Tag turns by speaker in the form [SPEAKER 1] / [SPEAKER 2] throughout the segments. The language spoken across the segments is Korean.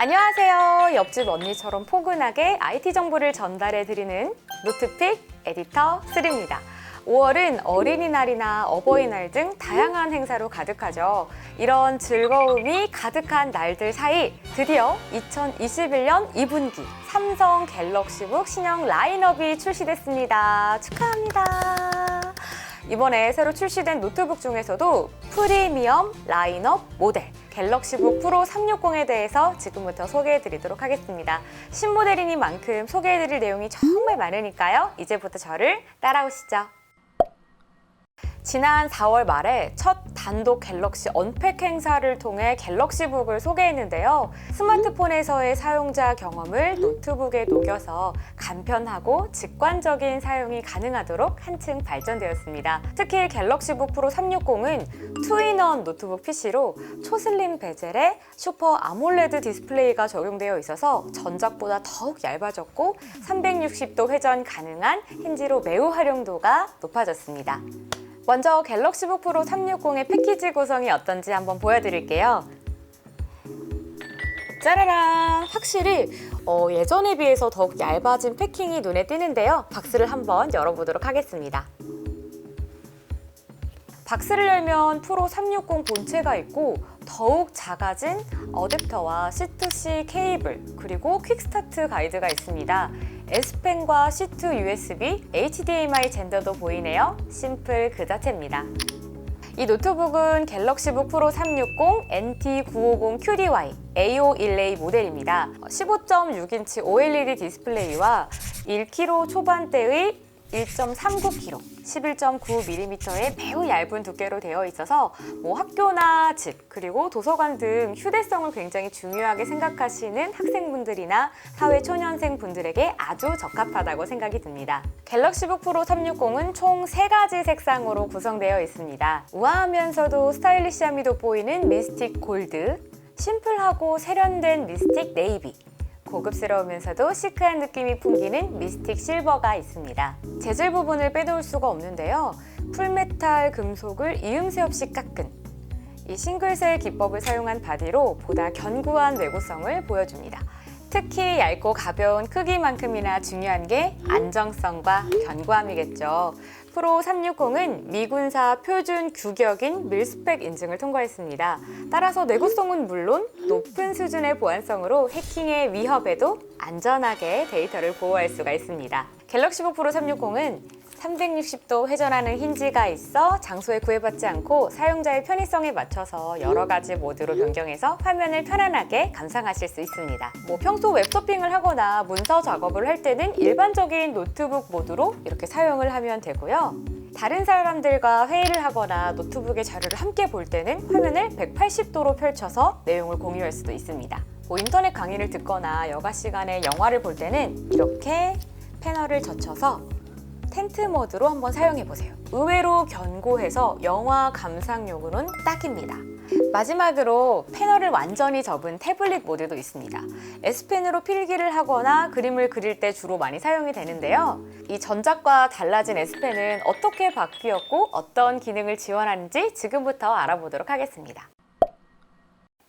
[SPEAKER 1] 안녕하세요. 옆집 언니처럼 포근하게 IT 정보를 전달해 드리는 노트픽 에디터 3입니다. 5월은 어린이날이나 어버이날 등 다양한 행사로 가득하죠. 이런 즐거움이 가득한 날들 사이 드디어 2021년 2분기 삼성 갤럭시북 신형 라인업이 출시됐습니다. 축하합니다. 이번에 새로 출시된 노트북 중에서도 프리미엄 라인업 모델 갤럭시북 프로 360에 대해서 지금부터 소개해 드리도록 하겠습니다. 신모델이니만큼 소개해 드릴 내용이 정말 많으니까요. 이제부터 저를 따라오시죠. 지난 4월 말에 첫 단독 갤럭시 언팩 행사를 통해 갤럭시북을 소개했는데요. 스마트폰에서의 사용자 경험을 노트북에 녹여서 간편하고 직관적인 사용이 가능하도록 한층 발전되었습니다. 특히 갤럭시북 프로 360은 투인원 노트북 PC로 초슬림 베젤에 슈퍼 아몰레드 디스플레이가 적용되어 있어서 전작보다 더욱 얇아졌고 360도 회전 가능한 힌지로 매우 활용도가 높아졌습니다. 먼저 갤럭시북 프로 360의 패키지 구성이 어떤지 한번 보여드릴게요. 짜라란! 확실히 어, 예전에 비해서 더욱 얇아진 패킹이 눈에 띄는데요. 박스를 한번 열어보도록 하겠습니다. 박스를 열면 프로 360 본체가 있고 더욱 작아진 어댑터와 C2C 케이블 그리고 퀵스타트 가이드가 있습니다. S펜과 C2 USB, HDMI 젠더도 보이네요. 심플 그 자체입니다. 이 노트북은 갤럭시북 프로 360 NT950QDY A518 모델입니다. 15.6인치 OLED 디스플레이와 1kg 초반대의 1.39kg, 11.9mm의 매우 얇은 두께로 되어 있어서 뭐 학교나 집 그리고 도서관 등 휴대성을 굉장히 중요하게 생각하시는 학생분들이나 사회 초년생 분들에게 아주 적합하다고 생각이 듭니다. 갤럭시북 프로 360은 총 3가지 색상으로 구성되어 있습니다. 우아하면서도 스타일리시함이 돋보이는 미스틱 골드, 심플하고 세련된 미스틱 네이비, 고급스러우면서도 시크한 느낌이 풍기는 미스틱 실버가 있습니다. 재질 부분을 빼놓을 수가 없는데요. 풀메탈 금속을 이음새 없이 깎은 이 싱글셀 기법을 사용한 바디로 보다 견고한 내구성을 보여줍니다. 특히 얇고 가벼운 크기만큼이나 중요한 게 안정성과 견고함이겠죠. 프로 360은 미군사 표준 규격인 밀스펙 인증을 통과했습니다. 따라서 내구성은 물론 높은 수준의 보안성으로 해킹의 위협에도 안전하게 데이터를 보호할 수가 있습니다. 갤럭시북 프로 360은 360도 회전하는 힌지가 있어 장소에 구애받지 않고 사용자의 편의성에 맞춰서 여러 가지 모드로 변경해서 화면을 편안하게 감상하실 수 있습니다. 뭐 평소 웹서핑을 하거나 문서 작업을 할 때는 일반적인 노트북 모드로 이렇게 사용을 하면 되고요. 다른 사람들과 회의를 하거나 노트북의 자료를 함께 볼 때는 화면을 180도로 펼쳐서 내용을 공유할 수도 있습니다. 뭐 인터넷 강의를 듣거나 여가 시간에 영화를 볼 때는 이렇게 패널을 젖혀서 텐트 모드로 한번 사용해 보세요. 의외로 견고해서 영화 감상용으로는 딱입니다. 마지막으로 패널을 완전히 접은 태블릿 모드도 있습니다. S펜으로 필기를 하거나 그림을 그릴 때 주로 많이 사용이 되는데요. 이 전작과 달라진 S펜은 어떻게 바뀌었고 어떤 기능을 지원하는지 지금부터 알아보도록 하겠습니다.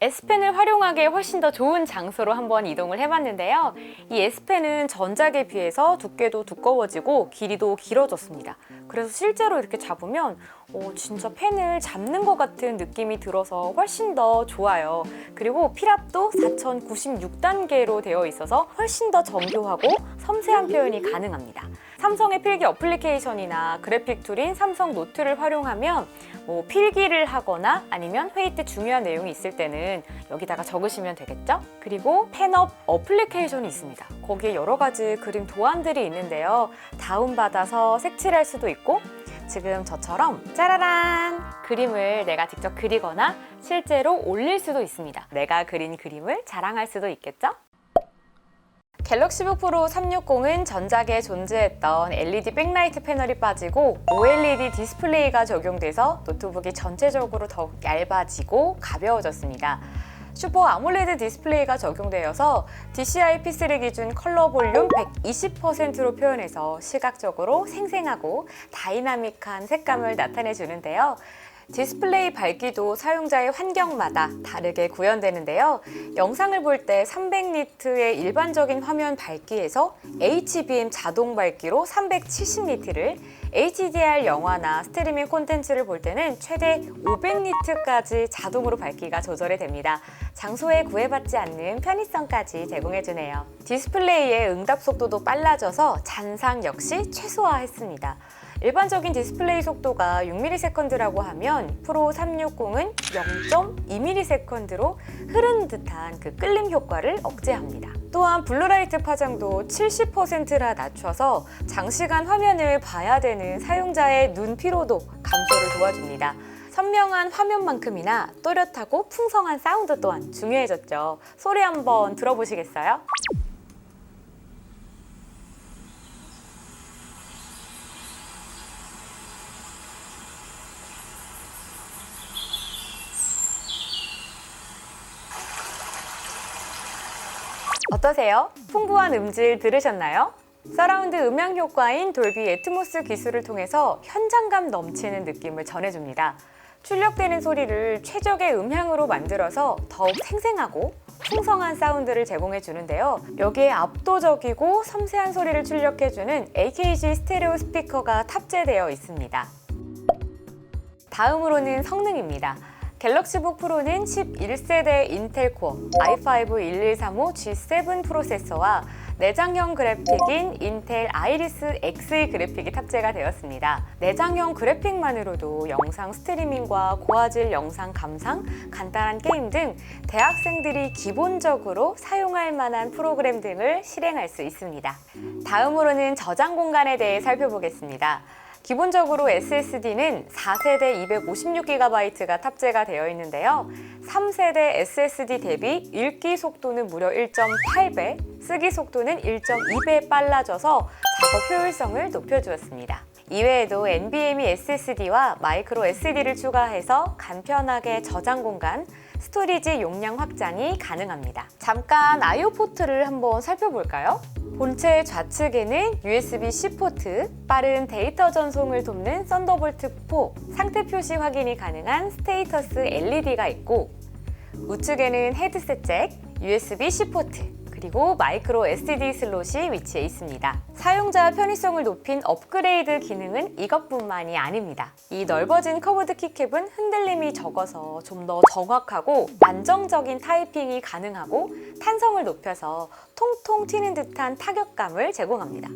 [SPEAKER 1] S펜을 활용하기에 훨씬 더 좋은 장소로 한번 이동을 해봤는데요. 이 S펜은 전작에 비해서 두께도 두꺼워지고 길이도 길어졌습니다. 그래서 실제로 이렇게 잡으면 어, 진짜 펜을 잡는 것 같은 느낌이 들어서 훨씬 더 좋아요. 그리고 필압도 4096단계로 되어 있어서 훨씬 더 정교하고 섬세한 표현이 가능합니다. 삼성의 필기 어플리케이션이나 그래픽 툴인 삼성 노트를 활용하면 뭐 필기를 하거나 아니면 회의 때 중요한 내용이 있을 때는 여기다가 적으시면 되겠죠? 그리고 펜업 어플리케이션이 있습니다. 거기에 여러 가지 그림 도안들이 있는데요. 다운받아서 색칠할 수도 있고 지금 저처럼 짜라란 그림을 내가 직접 그리거나 실제로 올릴 수도 있습니다. 내가 그린 그림을 자랑할 수도 있겠죠? 갤럭시북 프로 360은 전작에 존재했던 LED 백라이트 패널이 빠지고 OLED 디스플레이가 적용돼서 노트북이 전체적으로 더욱 얇아지고 가벼워졌습니다. 슈퍼 아몰레드 디스플레이가 적용되어서 DCI P3 기준 컬러 볼륨 120%로 표현해서 시각적으로 생생하고 다이나믹한 색감을 나타내 주는데요. 디스플레이 밝기도 사용자의 환경마다 다르게 구현되는데요. 영상을 볼 때 300니트의 일반적인 화면 밝기에서 HBM 자동 밝기로 370니트를 HDR 영화나 스트리밍 콘텐츠를 볼 때는 최대 500니트까지 자동으로 밝기가 조절이 됩니다. 장소에 구애받지 않는 편의성까지 제공해주네요. 디스플레이의 응답 속도도 빨라져서 잔상 역시 최소화했습니다. 일반적인 디스플레이 속도가 6ms라고 하면 프로 360은 0.2ms로 흐르는 듯한 그 끌림 효과를 억제합니다. 또한 블루라이트 파장도 70%나 낮춰서 장시간 화면을 봐야 되는 사용자의 눈 피로도 감소를 도와줍니다. 선명한 화면만큼이나 또렷하고 풍성한 사운드 또한 중요해졌죠. 소리 한번 들어보시겠어요? 어떠세요? 풍부한 음질 들으셨나요? 서라운드 음향 효과인 돌비 애트모스 기술을 통해서 현장감 넘치는 느낌을 전해줍니다. 출력되는 소리를 최적의 음향으로 만들어서 더욱 생생하고 풍성한 사운드를 제공해 주는데요. 여기에 압도적이고 섬세한 소리를 출력해 주는 AKG 스테레오 스피커가 탑재되어 있습니다. 다음으로는 성능입니다. 갤럭시북 프로는 11세대 인텔 코어 i5 1135 G7 프로세서와 내장형 그래픽인 인텔 아이리스 X 그래픽이 탑재가 되었습니다. 내장형 그래픽만으로도 영상 스트리밍과 고화질 영상 감상, 간단한 게임 등 대학생들이 기본적으로 사용할 만한 프로그램 등을 실행할 수 있습니다. 다음으로는 저장 공간에 대해 살펴보겠습니다. 기본적으로 SSD는 4세대 256GB가 탑재가 되어 있는데요. 3세대 SSD 대비 읽기 속도는 무려 1.8배, 쓰기 속도는 1.2배 빨라져서 작업 효율성을 높여주었습니다. 이외에도 NVMe SSD와 마이크로 SD를 추가해서 간편하게 저장 공간, 스토리지 용량 확장이 가능합니다. 잠깐 I/O 포트를 한번 살펴볼까요? 본체 좌측에는 USB-C 포트, 빠른 데이터 전송을 돕는 썬더볼트 4, 상태 표시 확인이 가능한 스테이터스 LED가 있고 우측에는 헤드셋 잭, USB-C 포트, 그리고 마이크로 SD 슬롯이 위치해 있습니다. 사용자 편의성을 높인 업그레이드 기능은 이것뿐만이 아닙니다. 이 넓어진 커브드 키캡은 흔들림이 적어서 좀 더 정확하고 안정적인 타이핑이 가능하고 탄성을 높여서 통통 튀는 듯한 타격감을 제공합니다.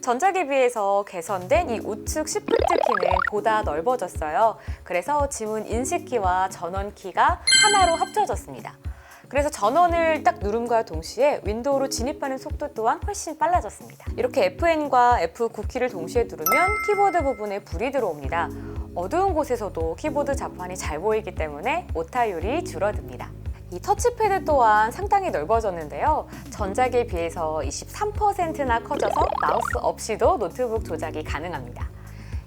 [SPEAKER 1] 전작에 비해서 개선된 이 우측 시프트 키는 보다 넓어졌어요. 그래서 지문 인식키와 전원키가 하나로 합쳐졌습니다. 그래서 전원을 딱 누름과 동시에 윈도우로 진입하는 속도 또한 훨씬 빨라졌습니다. 이렇게 FN과 F9키를 동시에 누르면 키보드 부분에 불이 들어옵니다. 어두운 곳에서도 키보드 자판이 잘 보이기 때문에 오타율이 줄어듭니다. 이 터치패드 또한 상당히 넓어졌는데요. 전작에 비해서 23%나 커져서 마우스 없이도 노트북 조작이 가능합니다.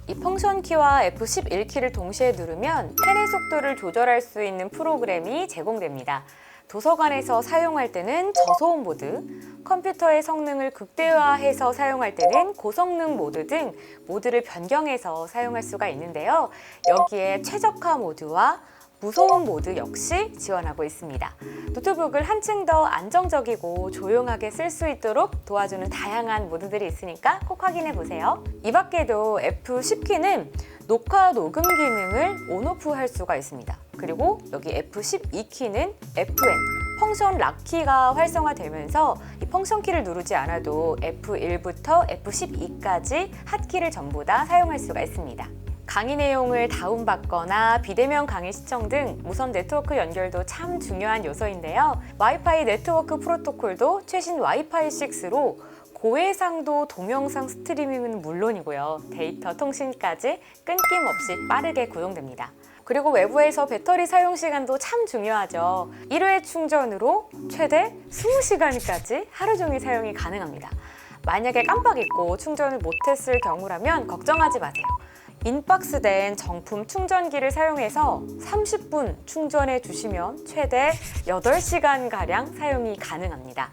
[SPEAKER 1] 이 펑션 키와 F11키를 동시에 누르면 펜의 속도를 조절할 수 있는 프로그램이 제공됩니다. 도서관에서 사용할 때는 저소음 모드, 컴퓨터의 성능을 극대화해서 사용할 때는 고성능 모드 등 모드를 변경해서 사용할 수가 있는데요. 여기에 최적화 모드와 무소음 모드 역시 지원하고 있습니다. 노트북을 한층 더 안정적이고 조용하게 쓸 수 있도록 도와주는 다양한 모드들이 있으니까 꼭 확인해 보세요. 이 밖에도 F10키는 녹화 녹음 기능을 온오프 할 수가 있습니다. 그리고 여기 F12 키는 FN, 펑션 락 키가 활성화되면서 이 펑션 키를 누르지 않아도 F1부터 F12까지 핫키를 전부 다 사용할 수가 있습니다. 강의 내용을 다운받거나 비대면 강의 시청 등 무선 네트워크 연결도 참 중요한 요소인데요. 와이파이 네트워크 프로토콜도 최신 와이파이 6로 고해상도 동영상 스트리밍은 물론이고요. 데이터 통신까지 끊김없이 빠르게 구동됩니다. 그리고 외부에서 배터리 사용 시간도 참 중요하죠. 1회 충전으로 최대 20시간까지 하루 종일 사용이 가능합니다. 만약에 깜빡 잊고 충전을 못했을 경우라면 걱정하지 마세요. 인박스된 정품 충전기를 사용해서 30분 충전해 주시면 최대 8시간가량 사용이 가능합니다.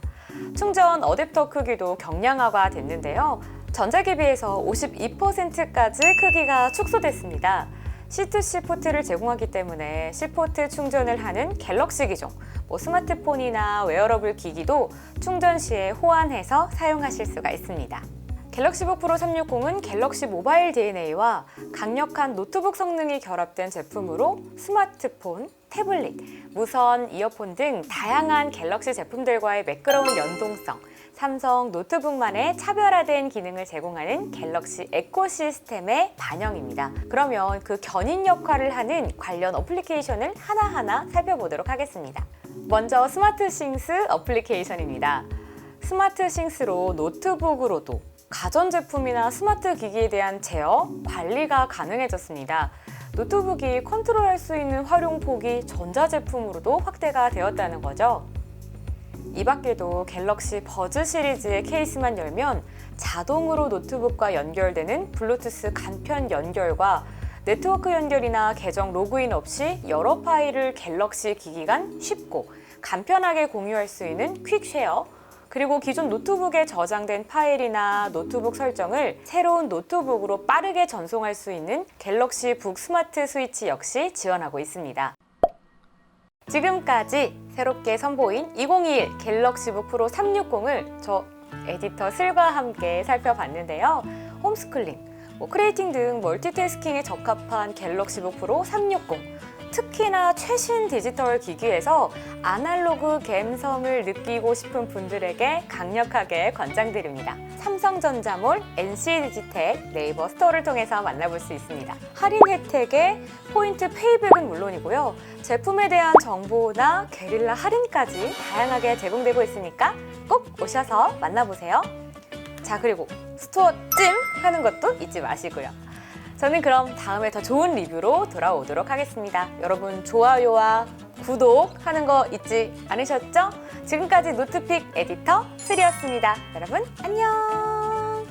[SPEAKER 1] 충전 어댑터 크기도 경량화가 됐는데요. 전작에 비해서 52%까지 크기가 축소됐습니다. C2C 포트를 제공하기 때문에 C포트 충전을 하는 갤럭시 기종, 뭐 스마트폰이나 웨어러블 기기도 충전 시에 호환해서 사용하실 수가 있습니다. 갤럭시북 프로 360은 갤럭시 모바일 DNA와 강력한 노트북 성능이 결합된 제품으로 스마트폰, 태블릿, 무선, 이어폰 등 다양한 갤럭시 제품들과의 매끄러운 연동성, 삼성 노트북만의 차별화된 기능을 제공하는 갤럭시 에코시스템의 반영입니다. 그러면 그 견인 역할을 하는 관련 어플리케이션을 하나하나 살펴보도록 하겠습니다. 먼저 스마트싱스 어플리케이션입니다. 스마트싱스로 노트북으로도 가전제품이나 스마트 기기에 대한 제어, 관리가 가능해졌습니다. 노트북이 컨트롤할 수 있는 활용 폭이 전자제품으로도 확대가 되었다는 거죠. 이 밖에도 갤럭시 버즈 시리즈의 케이스만 열면 자동으로 노트북과 연결되는 블루투스 간편 연결과 네트워크 연결이나 계정 로그인 없이 여러 파일을 갤럭시 기기 간 쉽고 간편하게 공유할 수 있는 퀵쉐어 그리고 기존 노트북에 저장된 파일이나 노트북 설정을 새로운 노트북으로 빠르게 전송할 수 있는 갤럭시 북 스마트 스위치 역시 지원하고 있습니다. 지금까지 새롭게 선보인 2021 갤럭시북 프로 360을 저 에디터 슬과 함께 살펴봤는데요. 홈스쿨링, 뭐 크리에이팅 등 멀티태스킹에 적합한 갤럭시북 프로 360. 특히나 최신 디지털 기기에서 아날로그 감성을 느끼고 싶은 분들에게 강력하게 권장드립니다. 삼성전자몰, NC디지텍, 네이버 스토어를 통해서 만나볼 수 있습니다. 할인 혜택에 포인트 페이백은 물론이고요. 제품에 대한 정보나 게릴라 할인까지 다양하게 제공되고 있으니까 꼭 오셔서 만나보세요. 자, 그리고 스토어 찜 하는 것도 잊지 마시고요. 저는 그럼 다음에 더 좋은 리뷰로 돌아오도록 하겠습니다. 여러분 좋아요와 구독 하는 거 잊지 않으셨죠? 지금까지 노트픽 에디터 스리였습니다. 여러분 안녕!